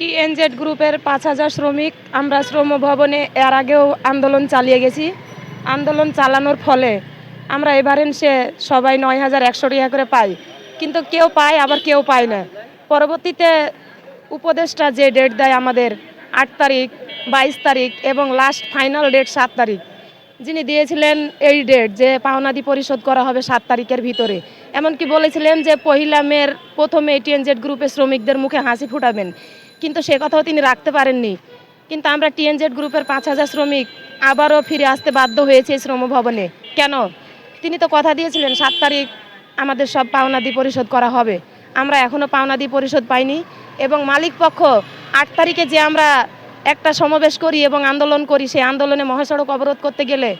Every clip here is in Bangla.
টিএনজেড গ্রুপের পাঁচ হাজার শ্রমিক আমরা শ্রম ভবনে এর আগেও আন্দোলন চালিয়ে গেছি। আন্দোলন চালানোর ফলে আমরা এবারেন সে সবাই নয় হাজার একশো টাকা করে পাই। কিন্তু কেউ পায়, আবার কেউ পায় না। পরবর্তীতে উপদেষ্টা যে ডেট দেয় আমাদের আট তারিখ, বাইশ তারিখ এবং লাস্ট ফাইনাল ডেট সাত তারিখ, যিনি দিয়েছিলেন এই ডেট যে পাওনাদি পরিশোধ করা হবে সাত তারিখের ভিতরে। এমনকি বলেছিলেন যে পহিলা মের প্রথমে টিএনজেড গ্রুপের শ্রমিকদের মুখে হাসি ফুটাবেন। কিন্তু সে কথাও তিনি রাখতে পারেননি। কিন্তু আমরা টিএনজেড গ্রুপের পাঁচ হাজার শ্রমিক আবারও ফিরে আসতে বাধ্য হয়েছে শ্রম ভবনে কেন? তিনি তো কথা দিয়েছিলেন, সাত তারিখ আমাদের সব পাওনা পাওনাদি পরিশোধ করা হবে। আমরা এখনও পাওনা পাওনাদি পরিশোধ পাইনি এবং মালিক পক্ষ আট তারিখে যে আমরা একটা সমাবেশ করি এবং আন্দোলন করি, সেই আন্দোলনে মহাসড়ক অবরোধ করতে গেলে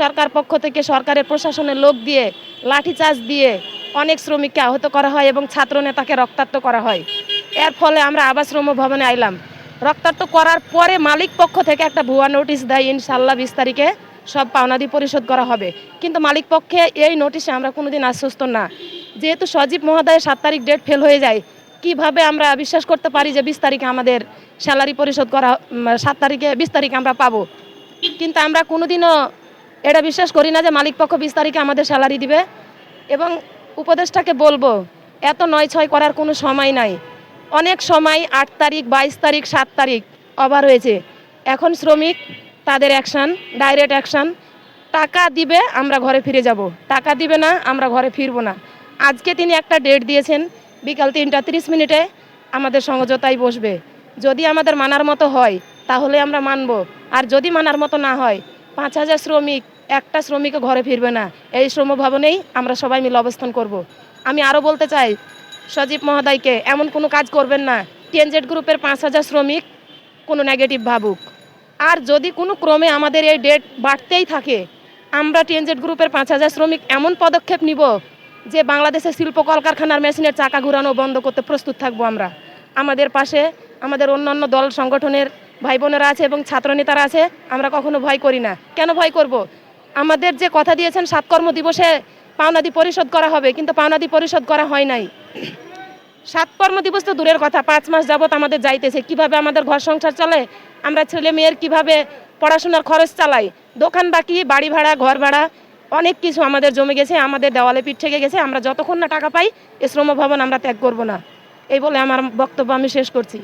সরকার পক্ষ থেকে সরকারের প্রশাসনের লোক দিয়ে লাঠিচার্জ দিয়ে অনেক শ্রমিককে আহত করা হয় এবং ছাত্র নেতাকে রক্তাক্ত করা হয়। এর ফলে আমরা আবার শ্রম ভবনে আইলাম। রক্তাক্ত করার পরে মালিক পক্ষ থেকে একটা ভুয়া নোটিশ দেয় ইনশাল্লাহ বিশ তারিখে সব পাওনাদি পরিশোধ করা হবে। কিন্তু মালিক পক্ষে এই নোটিশে আমরা কোনোদিন আশ্বস্ত না। যেহেতু সজীব মহোদয়ের সাত তারিখ ডেট ফেল হয়ে যায়, কীভাবে আমরা বিশ্বাস করতে পারি যে বিশ তারিখে আমাদের স্যালারি পরিশোধ করা সাত তারিখে বিশ তারিখে আমরা পাবো? কিন্তু আমরা কোনোদিনও এটা বিশ্বাস করি না যে মালিক পক্ষ বিশ তারিখে আমাদের স্যালারি দিবে। এবং উপদেষ্টাকে বলব, এত নয় ছয় করার কোনো সময় নাই। অনেক সময় আট তারিখ, বাইশ তারিখ, সাত তারিখ ওভার হয়েছে। এখন শ্রমিক তাদের অ্যাকশান ডাইরেক্ট অ্যাকশান টাকা দিবে, আমরা ঘরে ফিরে যাব। টাকা দিবে না, আমরা ঘরে ফিরবো না। আজকে তিনি একটা ডেট দিয়েছেন, বিকাল তিনটা তিরিশ মিনিটে আমাদের সমঝোতায় বসবে। যদি আমাদের মানার মতো হয়, তাহলে আমরা মানব। আর যদি মানার মতো না হয়, পাঁচ হাজার শ্রমিক, একটা শ্রমিকও ঘরে ফিরবে না। এই শ্রম ভবনেই আমরা সবাই মিলে অবস্থান করব। আমি আরও বলতে চাই সজীব মহোদয়কে এমন কোনো কাজ করবেন না। টিএনজেড গ্রুপের পাঁচ হাজার শ্রমিক কোনো নেগেটিভ ভাবুক। আর যদি কোনো ক্রমে আমাদের এই ডেট বাড়তেই থাকে, আমরা টিএনজেড গ্রুপের পাঁচ হাজার শ্রমিক এমন পদক্ষেপ নিব যে বাংলাদেশের শিল্প কলকারখানার মেশিনের চাকা ঘুরানো বন্ধ করতে প্রস্তুত থাকব আমরা। আমাদের পাশে আমাদের অন্যান্য দল সংগঠনের ভাই বোনেরা আছে এবং ছাত্রনেতারা আছে, আমরা কখনো ভয় করি না। কেন ভয় করব? আমাদের যে কথা দিয়েছেন সাত কর্ম দিবসে পাওনাদি পরিশোধ করা হবে, কিন্তু পাওনাদি পরিশোধ করা হয় নাই। সাত কর্ম দিবস তো দূরের কথা, পাঁচ মাস যাবৎ আমাদের যাইতেছে। কীভাবে আমাদের ঘর সংসার চলে? আমরা ছেলে মেয়ের কীভাবে পড়াশোনার খরচ চালাই? দোকান বাকি, বাড়ি ভাড়া, ঘর ভাড়া, অনেক কিছু আমাদের জমে গেছে, আমাদের দেওয়ালে পিঠ থেকে গেছে। আমরা যতক্ষণ না টাকা পাই, এ শ্রম ভবন আমরা ত্যাগ করব না। এই বলে আমার বক্তব্য আমি শেষ করছি।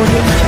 我的